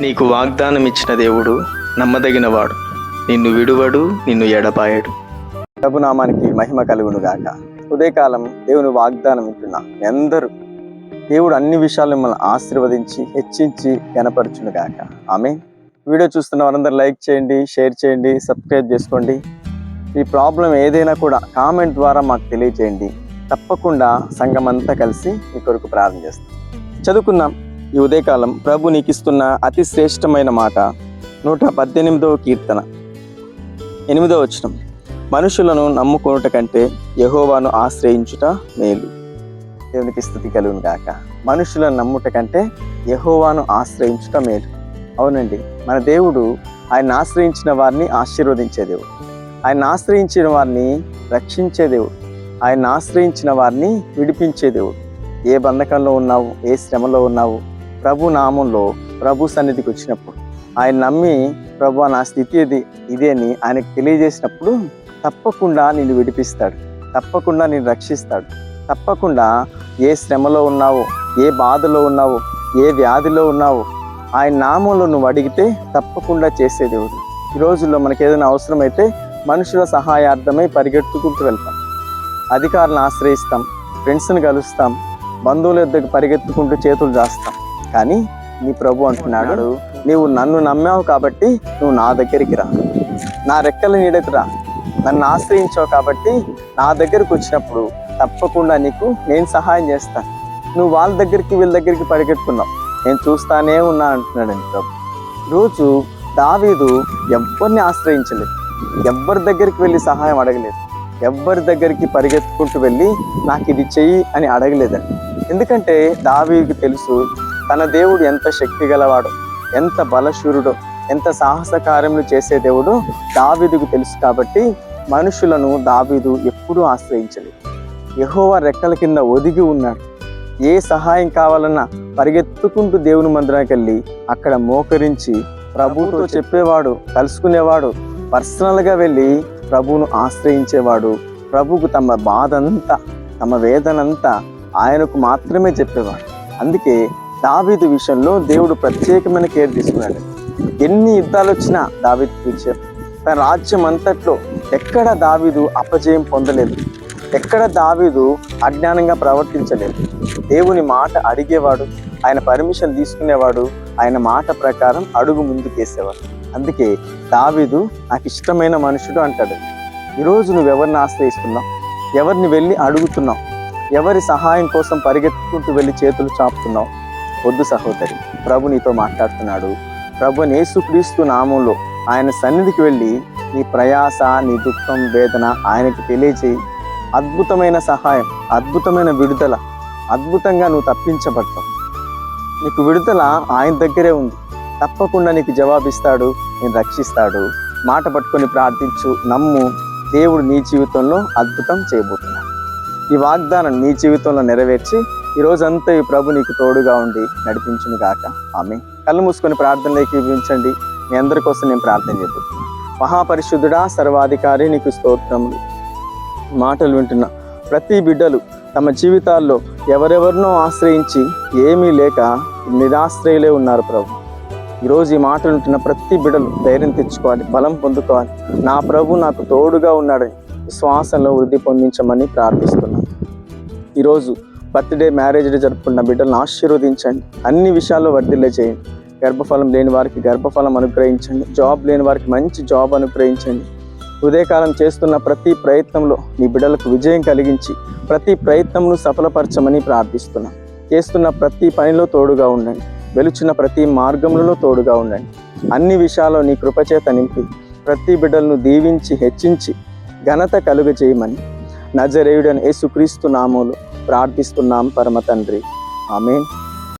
నీకు వాగ్దానం ఇచ్చిన దేవుడు నమ్మదగినవాడు. నిన్ను విడువడు నిన్ను ఎడపాయడు ప్రభునామానికి మహిమ కలుగును గాక ఉదయకాలం దేవుని వాగ్దానం వింటున్నా అందరూ. దేవుడు అన్ని విషయాలు మిమ్మల్ని ఆశీర్వదించి హెచ్చించి కనపరచును గాక ఆమె వీడియో చూస్తున్న వారందరూ లైక్ చేయండి షేర్ చేయండి సబ్స్క్రైబ్ చేసుకోండి. ఈ ప్రాబ్లం ఏదైనా కూడా కామెంట్ ద్వారా మాకు తెలియజేయండి. తప్పకుండా సంఘం అంతా కలిసి మీ కొరకు ప్రార్థన చేస్తాం. చదువుకుందాం. ఈ ఉదయకాలం ప్రభు నీకిస్తున్న అతి శ్రేష్టమైన మాట. నూట పద్దెనిమిదవ కీర్తన. ఎనిమిదవ వచనం. మనుషులను నమ్ముకొనుట కంటే యహోవాను ఆశ్రయించుట మేలు. దేవునికి స్థుతి కలుగును గాక. మనుషులను నమ్ముట కంటే యహోవాను ఆశ్రయించుట మేలు. అవునండి మన దేవుడు ఆయన ఆశ్రయించిన వారిని ఆశీర్వదించే దేవుడు. ఆయన ఆశ్రయించిన వారిని రక్షించే దేవుడు. ఆయన ఆశ్రయించిన వారిని విడిపించే దేవుడు. ఏ బంధకంలో ఉన్నావు ఏ శ్రమలో ఉన్నావు ప్రభు నామంలో ప్రభు సన్నిధికి వచ్చినప్పుడు ఆయన నమ్మి ప్రభు నా స్థితి ఇది ఇదే అని ఆయనకు తెలియజేసినప్పుడు తప్పకుండా నిన్ను విడిపిస్తాడు. తప్పకుండా నిన్ను రక్షిస్తాడు. తప్పకుండా ఏ శ్రమలో ఉన్నావో ఏ బాధలో ఉన్నావో ఏ వ్యాధిలో ఉన్నావో ఆయన నామంలో నువ్వు అడిగితే తప్పకుండా చేసే దేవుడు. ఈ రోజుల్లో మనకు ఏదైనా అవసరమైతే మనుషుల సహాయార్థమై పరిగెత్తుకుంటూ వెళ్తాం. అధికారులను ఆశ్రయిస్తాం ఫ్రెండ్స్ని కలుస్తాం బంధువుల దగ్గర పరిగెత్తుకుంటూ చేతులు చేస్తాం కానీ నీ ప్రభు అంటున్నాడు నీవు నన్ను నమ్మావు కాబట్టి నువ్వు నా దగ్గరికి రా. నా రెక్కల నీడకు రా నన్ను ఆశ్రయించావు కాబట్టి నా దగ్గరకు వచ్చినప్పుడు తప్పకుండా నీకు నేను సహాయం చేస్తాను నువ్వు వాళ్ళ దగ్గరికి వీళ్ళ దగ్గరికి పరిగెత్తున్నావు నేను చూస్తానే ఉన్నా అంటున్నాడు ప్రభు. రోజు దావీదు ఎవ్వరిని ఆశ్రయించలేదు. ఎవ్వరి దగ్గరికి వెళ్ళి సహాయం అడగలేదు. ఎవ్వరి దగ్గరికి పరిగెత్తుకుంటూ వెళ్ళి నాకు ఇది చెయ్యి అని అడగలేదండి ఎందుకంటే దావీకి తెలుసు తన దేవుడు ఎంత శక్తి గలవాడో ఎంత బలశూరుడో ఎంత సాహస కార్యములు చేసే దేవుడు దావీదుకు తెలుసు కాబట్టి మనుషులను దావీదు ఎప్పుడూ ఆశ్రయించలేదు. యెహోవా రెక్కల కింద ఒదిగి ఉన్నాడు. ఏ సహాయం కావాలన్నా పరిగెత్తుకుంటూ దేవుని మందిరానికి వెళ్ళి అక్కడ మోకరించి ప్రభుతో చెప్పేవాడు కలుసుకునేవాడు పర్సనల్గా వెళ్ళి ప్రభువును ఆశ్రయించేవాడు ప్రభువుకు తమ బాధ అంతా తమ వేదనంతా ఆయనకు మాత్రమే చెప్పేవాడు. అందుకే దావీదు విషయంలో దేవుడు ప్రత్యేకమైన కేర్ తీసుకున్నాడు. ఎన్ని యుద్ధాలు వచ్చినా దావీదు తీర్చారు తన రాజ్యం అంతట్లో ఎక్కడ దావీదు అపజయం పొందలేదు. ఎక్కడ దావీదు అజ్ఞానంగా ప్రవర్తించలేదు. దేవుని మాట అడిగేవాడు ఆయన పర్మిషన్ తీసుకునేవాడు ఆయన మాట ప్రకారం అడుగు ముందుకేసేవాడు అందుకే దావీదు నాకు ఇష్టమైన మనుషుడు అంటాడు. ఈరోజు నువ్వు ఎవరిని ఆశ్రయిస్తున్నావు? ఎవరిని వెళ్ళి అడుగుతున్నావు? ఎవరి సహాయం కోసం పరిగెత్తుకుంటూ వెళ్ళి చేతులు చాపుతున్నావు? వద్దు సహోదరి. ప్రభు నీతో మాట్లాడుతున్నాడు. ప్రభు నేసుక్రీస్తు నామంలో ఆయన సన్నిధికి వెళ్ళి నీ ప్రయాస నీ దుఃఖం వేదన ఆయనకి తెలియచేయి అద్భుతమైన సహాయం అద్భుతమైన విడుదల అద్భుతంగా నువ్వు తప్పించబడతావు. నీకు విడుదల ఆయన దగ్గరే ఉంది. తప్పకుండా నీకు జవాబిస్తాడు నేను రక్షిస్తాడు. మాట పట్టుకొని ప్రార్థించు నమ్ము దేవుడు నీ జీవితంలో అద్భుతం చేయబోతున్నాడు. ఈ వాగ్దానం నీ జీవితంలో నెరవేర్చి ఈ రోజంతా ఈ ప్రభు నీకు తోడుగా ఉండి నడిపించును గాక. ఆమె కళ్ళు మూసుకొని ప్రార్థనలోకి ఇవ్వించండి మీ అందరి కోసం నేను ప్రార్థన చెబుతున్నాను మహాపరిశుద్ధుడా సర్వాధికారి నీకు స్తోత్రములు. మాటలు వింటున్న ప్రతి బిడ్డలు తమ జీవితాల్లో ఎవరెవరినో ఆశ్రయించి ఏమీ లేక నిరాశ్రయులే ఉన్నారు ప్రభు. ఈరోజు ఈ మాటలు వింటున్న ప్రతి బిడ్డలు ధైర్యం తెచ్చుకోవాలి బలం పొందుకోవాలి. నా ప్రభు నాకు తోడుగా ఉన్నాడని విశ్వాసంలో వృద్ధి పొందించమని ప్రార్థిస్తున్నాను. ఈరోజు బర్త్డే మ్యారేజ్ డే జరుపుకున్న బిడ్డలను ఆశీర్వదించండి. అన్ని విషయాల్లో వర్ధిల్లే చేయండి. గర్భఫలం లేని వారికి గర్భఫలం అనుగ్రహించండి. జాబ్ లేని వారికి మంచి జాబ్ అనుగ్రహించండి. ఉదయకాలం చేస్తున్న ప్రతి ప్రయత్నంలో మీ బిడ్డలకు విజయం కలిగించి ప్రతి ప్రయత్నంను సఫలపరచమని ప్రార్థిస్తున్నాం. చేస్తున్న ప్రతి పనిలో తోడుగా ఉండండి. వెలుచున్న ప్రతి మార్గంలో తోడుగా ఉండండి. అన్ని విషయాల్లో నీ కృపచేత నింపి ప్రతి బిడ్డలను దీవించి హెచ్చించి ఘనత కలుగజేయమని. నజరేయుడని యేసుక్రీస్తు నామములు ప్రార్థిస్తున్నాం పరమ తండ్రి. ఆమెన్.